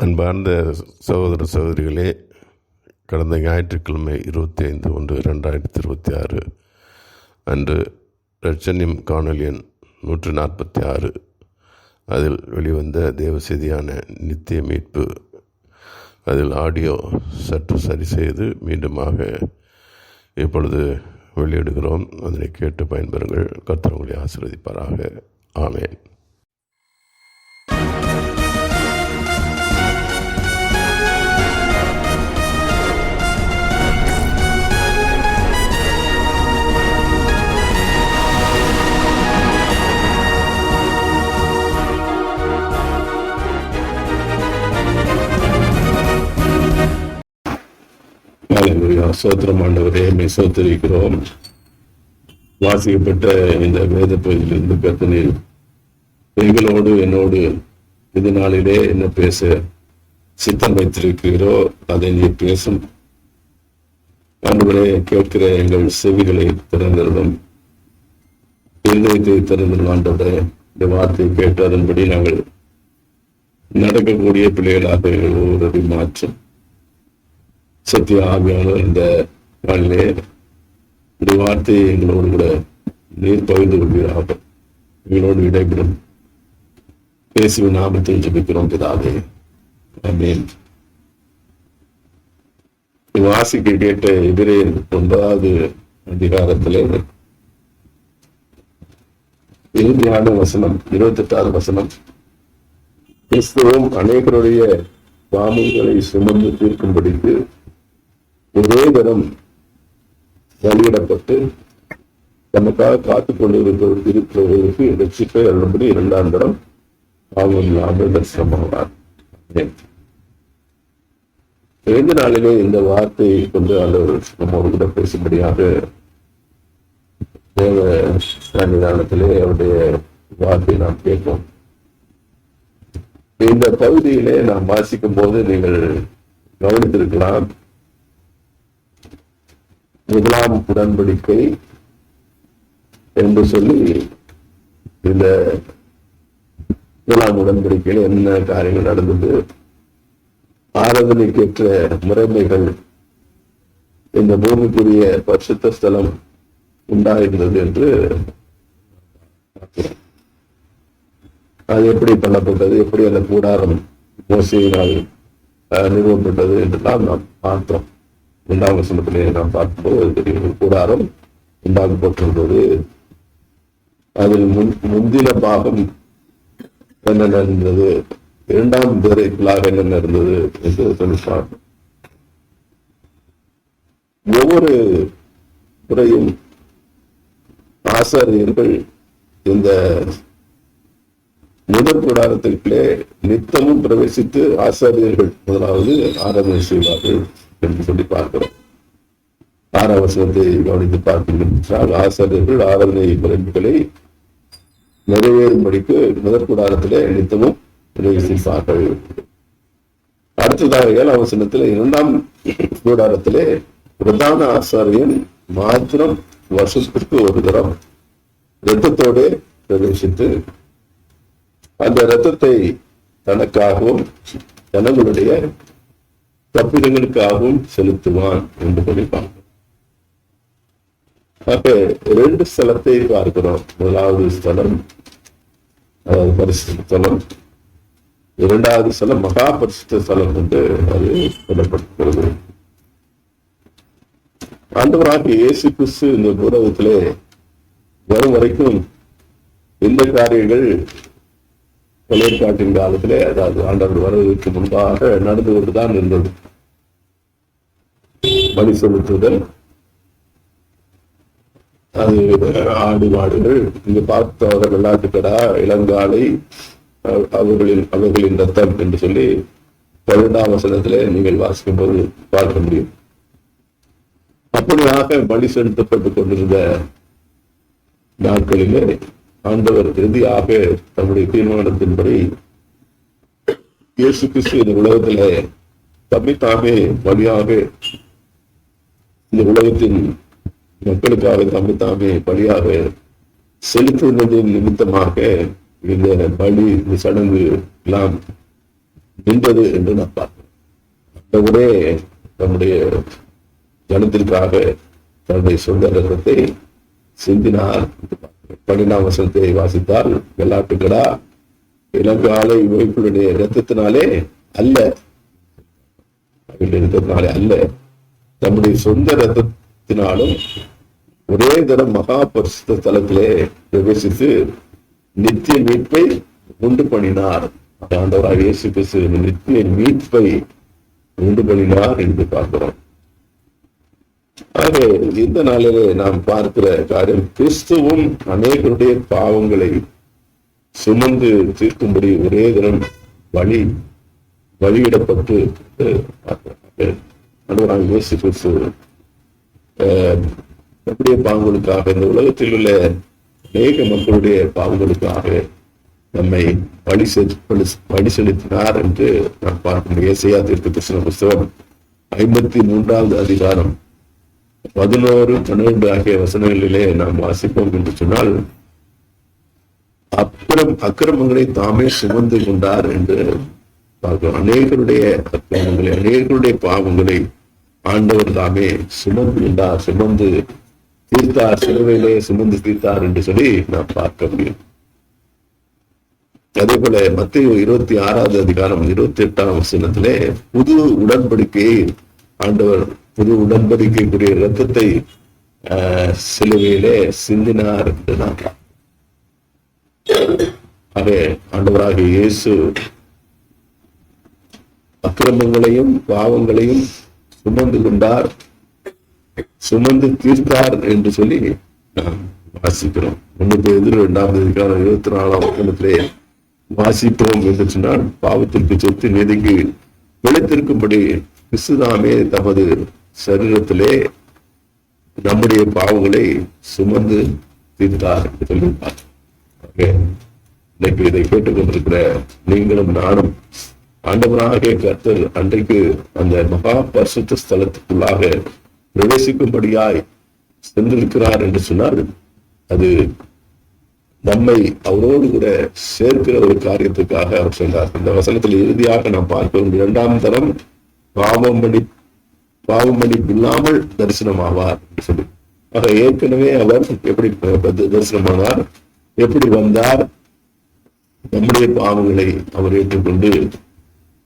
அன்பார்ந்த சகோதர சகோதரிகளே கடந்த ஞாயிற்றுக்கிழமை இருபத்தி ஐந்து ஒன்று ரெண்டாயிரத்தி இருபத்தி ஆறு அன்று ரட்சன்யம் காணொலி எண் நூற்று நாற்பத்தி ஆறு அதில் வெளிவந்த தேவ நித்திய மீட்பு அதில் ஆடியோ சற்று சரி செய்து மீண்டுமாக இப்பொழுது வெளியிடுகிறோம். அதனை கேட்டு பயன்பெறுங்கள். கர்த்தவங்களை உங்களை ஆமேன். சோத்திரம் ஆண்டவரே மை சோத்தரிக்கிறோம். வாசிக்கப்பட்ட இந்த வேத பகுதியிலிருந்து கத்தனில் எங்களோடு என்னோடு இது நாளிலே என்ன பேச சித்தம் வைத்திருக்கிறோ அதை நீ பேசும். ஆண்டவரே கேட்கிற எங்கள் செவிகளை திறந்திருந்தும் இருதயத்தை திறந்திரும் ஆண்டவரே. இந்த வார்த்தையை கேட்டு அதன்படி நாங்கள் நடக்கக்கூடிய பிள்ளைகளாக எங்கள் ஒவ்வொரு மாற்றும். சத்திய ஆவியானவர் இந்த நாளிலே இந்த வார்த்தையை எங்களோடு கூட நீர் பகிர்ந்து கொள்வீராக. எங்களோடு இடைபெறும் பேசுவின் நாமத்தில் ஜபிக்கிறோம் பிதாவே. வாசிக்க கேட்ட எதிரே ஒன்பதாவது அதிகாரத்திலே இறுதியான வசனம் இருபத்தி எட்டாவது வசனம். கிறிஸ்துவும் அநேகருடைய பாவங்களை சுமந்து தீர்க்கும்படிக்கு ஒரே தரம் பலியிடப்பட்டு நமக்காக காத்துக் கொண்டிருக்கிற இருக்கிறவர்களுக்கு ரட்சிப்பை அருளும்படி இரண்டாம் தரம் பாவம் இல்லாமல் தரிசனமாவார் எந்த நாளிலே இந்த வார்த்தையை கொண்டு ஆண்டவர் நம்மோடு கூட பேசும்படியாக தேவ சன்னிதானத்திலே அவருடைய வார்த்தையை நாம் கேட்போம். இந்த பகுதியிலே நாம் வாசிக்கும் போது நீங்கள் கவனித்திருக்கலாம். முதலாம் உடன்படிக்கை என்று சொல்லி இந்த முதலாம் உடன்படிக்கையில் என்ன காரியங்கள் நடந்தது? ஆராதனைக்கேற்ற முறைமைகள் இந்த பூமிக்குரிய பரிசுத்த ஸ்தலம் உண்டாயிருந்தது என்று அது எப்படி பண்ணப்பட்டது? எப்படி அந்த கூடாரம் மோசையினால் அஹ், நிறுவப்பட்டது என்றெல்லாம் நாம் பார்த்தோம். இரண்டாம் வசனத்திலே நாம் பார்க்கும்போது தெரியும் ஒரு கூடாரம் உண்டாக்கப்பட்டிருந்தது அதில் முன் முந்தின பாகம் என்ன இருந்தது? இரண்டாம் பேரைக்குள்ளாக என்ன இருந்தது என்று சொல்லி ஒவ்வொரு முறையும் ஆசாரியர்கள் இந்த முதல் கூடாரத்திற்குள்ளே நித்தமும் பிரவேசித்து ஆசாரியர்கள் முதலாவது ஆராதனை செய்வார்கள். என்று சொல்லி பார்க்கிறோம். ஆறாம் வசனத்தை கவனித்து பார்க்கின்றால் ஆசிரியர்கள் ஆராதனை பரப்புகளை நிறைவேறும்படிக்கு முதற் கூடாரத்திலே நித்தமும் பிரவேசிப்பார்கள். அடுத்ததாக ஏழாம் வசனத்தில் இரண்டாம் கூடாரத்திலே பிரதான ஆசாரியன் மாத்திரம் வருஷத்திற்கு ஒரு தரம் இரத்தத்தோடு பிரவேசித்து அந்த இரத்தத்தை தனக்காகவும் ஜனங்களுடைய தப்பிதங்களுக்காகவும் செலுத்துவான் என்று சொல்லி பார்க்கிறோம் அப்ப ரெண்டு ஸ்தலத்தை பார்க்கிறோம். முதலாவது ஸ்தலம் அதாவது பரிசுத்த ஸ்தலம். இரண்டாவது ஸ்தலம் மகா பரிசுத்த ஸ்தலம் என்று அது சொல்லப்படுகிறது. ஆண்டவராக இயேசு கிறிஸ்து இந்த பூரகத்திலே வரும் வரைக்கும் இந்த காரியங்கள் தொழிற்காட்டின் காலத்திலே அதாவது ஆண்டவர் வருவதற்கு முன்பாக நடந்து கொண்டுதான் இருந்தது. பலி செலுத்துதல் அது ஆடு மாடுகள் இங்கு பார்த்தவர்கள் வெள்ளாட்டுக்கடா இளங்காலை அஹ், அவர்களின் அவர்களின் ரத்தம் என்று சொல்லி பன்னெண்டாம் வசனத்திலே நீங்கள் வாசிக்கும் போது பார்க்க முடியும். அப்படியாக பலி செலுத்தப்பட்டுக் கொண்டிருந்த நாட்களிலே ஆண்டவர் இறுதியாக தம்முடைய தீர்மானத்தின்படி இயேசு கிறிஸ்து இந்த உலகத்திலே தம்மை தாமே வழியாக இந்த உலகத்தின் மக்களுக்காக தம்மை தாமே பலியாக செலுத்துவதன் நிமித்தமாக இந்த பலி இந்த சடங்கு எல்லாம் நின்றது என்று நான் பார்க்கிறேன். ஆண்டவரே நம்முடைய ஜனத்திற்காக தன்னுடைய சொந்த ரத்தத்தை சிந்தினார் பன்னிரெண்டாம் வசனத்தை வாசித்தால் வெள்ளாட்டுக்கடா இளங்காலை இவைகளுடைய ரத்தத்தினாலே அல்ல. அவர்களுடைய அல்ல. தம்முடைய சொந்த ரத்தத்தினாலும் ஒரே தரம் மகா பரிசுத்த தலத்திலே பிரவேசித்து நித்திய மீட்பை உண்டு பண்ணினார். ஆண்டவராக இயேசு கிறிஸ்து நித்திய மீட்பை உண்டு பண்ணினார் என்று பார்க்கிறோம். ஆகவே இந்த நாளிலே நாம் பார்க்கிற காரியம் கிறிஸ்துவும் அநேகருடைய பாவங்களை சுமந்து தீர்க்கும்படி ஒரே தினம் வழி வழியிடப்பட்டு அனுராக இயேசு கிறிஸ்து நம்முடைய பாவங்களுக்காக இந்த உலகத்தில் உள்ள அநேக மக்களுடைய பாவங்களுக்காக நம்மை வழி செ- வழி- செலுத்தினார் என்று நாம் பார்க்கணும் இயேசையா தீர்க்க கிருஷ்ண புஸ்தகம் ஐம்பத்தி மூன்றாவது அதிகாரம். பதினோரு பன்னிரண்டு ஆகிய வசனங்களிலே நாம் வாசிப்போம் என்று சொன்னால் அக்கிரம் அக்கிரமங்களை தாமே சுமந்து கொண்டார் என்று பார்க்கிறோம். அநேகருடைய அக்கிரமங்களை அநேகருடைய பாவங்களை ஆண்டவர் தாமே சுமந்து கொண்டார் சுமந்து தீர்த்தார் சிலுவையிலே சுமந்து தீர்த்தார் என்று சொல்லி நாம் பார்க்க முடியும். அதே போல மத்திய இருபத்தி ஆறாவது அதிகாரம் இருபத்தி எட்டாம் வசனத்திலே புது உடன்படிக்கையை ஆண்டவர் புது உடன்படிக்கைக்குரிய ரத்தத்தை ஆஹ், சிலுவையிலே சிந்தினார் என்று நாம் பார்க்கிறோம். இயேசு அக்கிரமங்களையும் பாவங்களையும் சுமந்து கொண்டார் சுமந்து தீர்த்தார் என்று சொல்லி நாம் வாசிக்கிறோம் ஒன்று எதிர் இரண்டாவது இருபத்தி நாலாம் வசனத்திலே வாசிப்போம் என்று சொன்னால் பாவத்திற்கு சொத்து நீதிக்கு பிழைத்திருக்கும்படி கிறிஸ்துதாமே தமது சரீரத்திலே நம்முடைய பாவங்களை சுமந்து தீர்த்தார் என்று சொல்லி இன்னைக்கு இதை கேட்டுக்கொண்டிருக்கிற நீங்களும் நானும் ஆண்டவராகிய கர்த்தர் அன்றைக்கு அந்த மகா பரிசுத்த ஸ்தலத்துக்குள்ளாக பிரவேசிக்கும்படியாய் சென்றிருக்கிறார் என்று சொன்னால் அது நம்மை அவரோடு கூட சேர்க்கிற ஒரு காரியத்துக்காக அவர் சொன்னார் இந்த வசனத்தில் இறுதியாக நாம் பார்க்கிறோம் இரண்டாம் தரம் பாவம் பண்ணி பாவம் இல்லாமல் தரிசனமாவார் என்று சொல்லி. ஆக ஏற்கனவே அவர் எப்படி தரிசனமானார் எப்படி வந்தார் நம்முடைய பாவங்களை அவர் ஏற்றுக்கொண்டு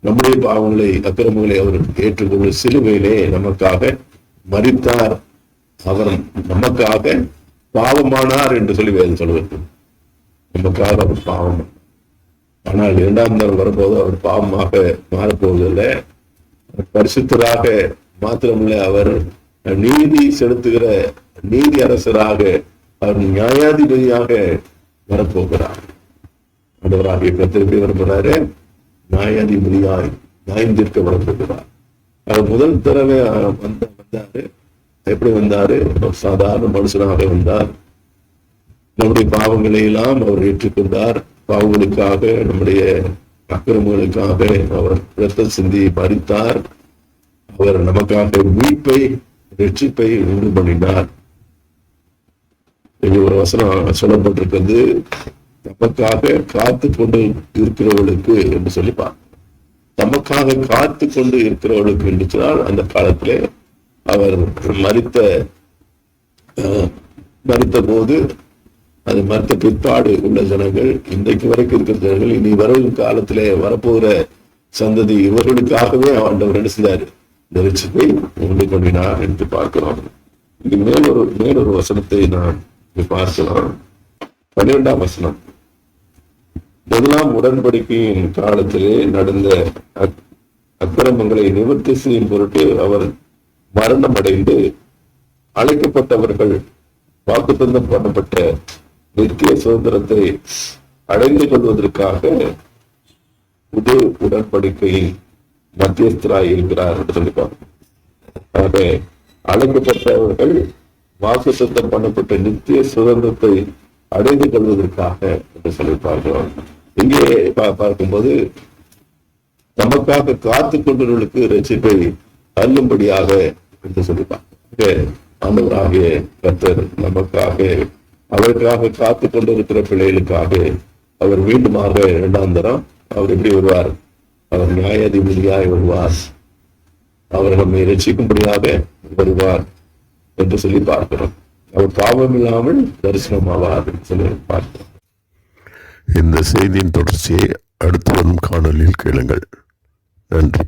நம்முடைய பாவங்களை அக்கிரமங்களை அவர் ஏற்றுக்கொண்டு சிலுவையிலே நமக்காக மறித்தார் அவர் நமக்காக பாவமானார் என்று சொல்லி வேதம் சொல்வது நமக்காக அவர் பாவம். ஆனால் இரண்டாம் தரம் வரும்போது அவர் பாவமாக மாறப்போவதில்லை. பரிசுத்தராக மாத்திரமல்ல அவர் நீதி செலுத்துகிற நீதி அரசராக அவர் நியாயாதிபதியாக வரப்போகிறார். ஆண்டவராகிய கத்திரிப்பை வரப்படுறாரு. நியாயாதிபதியாய் நியாயம் தீர்க்க வரப்போகிறார் அவர் முதல் தடவை வந்த வந்தாரு. எப்படி வந்தாரு? ஒரு சாதாரண மனுஷனாக வந்தார். நம்முடைய பாவங்களை எல்லாம் அவர் ஏற்றுக்கொண்டார். பாவங்களுக்காக நம்முடைய அக்கிரமங்களுக்காக அவர் ரத்த சிந்தி மறித்தார் அவர் நமக்காக மீட்பை ரட்சிப்பை உண்டு பண்ணினார். இங்க ஒரு வசனம் சொல்லப்பட்டிருக்கிறது. நமக்காக காத்து கொண்டு இருக்கிறவர்களுக்கு என்று சொல்லிப்பான் தமக்காக காத்து கொண்டு இருக்கிறவர்களுக்கு என்று சொன்னால் அந்த காலத்திலே அவர் மறித்த மறித்த போது அது மறுத்த பிற்பாடு உள்ள ஜனங்கள் இன்றைக்கு வரைக்கும் இருக்கிற ஜனங்கள் இனி வரும் காலத்திலே வரப்போகிற சந்ததி இவர்களுக்காகவே ஆண்டவர் என்ன இந்த உண்டு பண்ணினார் என்று பார்க்கிறோம் இது மேலொரு மேலொரு வசனத்தை நான் பார்க்கலாம். பன்னிரெண்டாம் வசனம். முதலாம் உடன்படிக்கையின் காலத்திலே நடந்த அக்கிரமங்களை நிவர்த்தி செய்யும் பொருட்டு அவர் மரணம் அடைந்து அழைக்கப்பட்டவர்கள் வாக்குத்தந்தம் பண்ணப்பட்ட நித்திய சுதந்திரத்தை அடைந்து கொள்வதற்காக புது உடன்படிக்கையின் மத்தியஸ்தராய் இருக்கிறார் என்று சொல்லிப்பார். பார்க்கிறோம். ஆக அழைக்கப்பட்டவர்கள் வாக்குத்தத்தம் பண்ணப்பட்ட நித்திய சுதந்திரத்தை அடைந்து கொள்வதற்காக என்று சொல்லி இங்கே பா- பார்க்கும்போது நமக்காக காத்து கொண்டவர்களுக்கு ரசிப்பை அள்ளும்படியாக என்று சொல்லிப்பார். பார்க்கிறோம் ஆண்டவராகிய கர்த்தர் நமக்காக அவருக்காக காத்து கொண்டிருக்கிற பிள்ளைகளுக்காக அவர் மீண்டுமாக இரண்டாம் தரம் அவர் எப்படி வருவார்? அவர் நியாயாதிபதியாய் வருவார். அவர் நம்மை ரசிக்கும்படியாக வருவார் என்று சொல்லி பார்க்கிறோம். அவர் பாவம் இல்லாமல் தரிசனமாவார் என்று சொல்லி பார்க்கிறோம். இந்த செய்தியின் தொடர்ச்சியை அடுத்து வரும் காணொலியில் கேளுங்கள். நன்றி.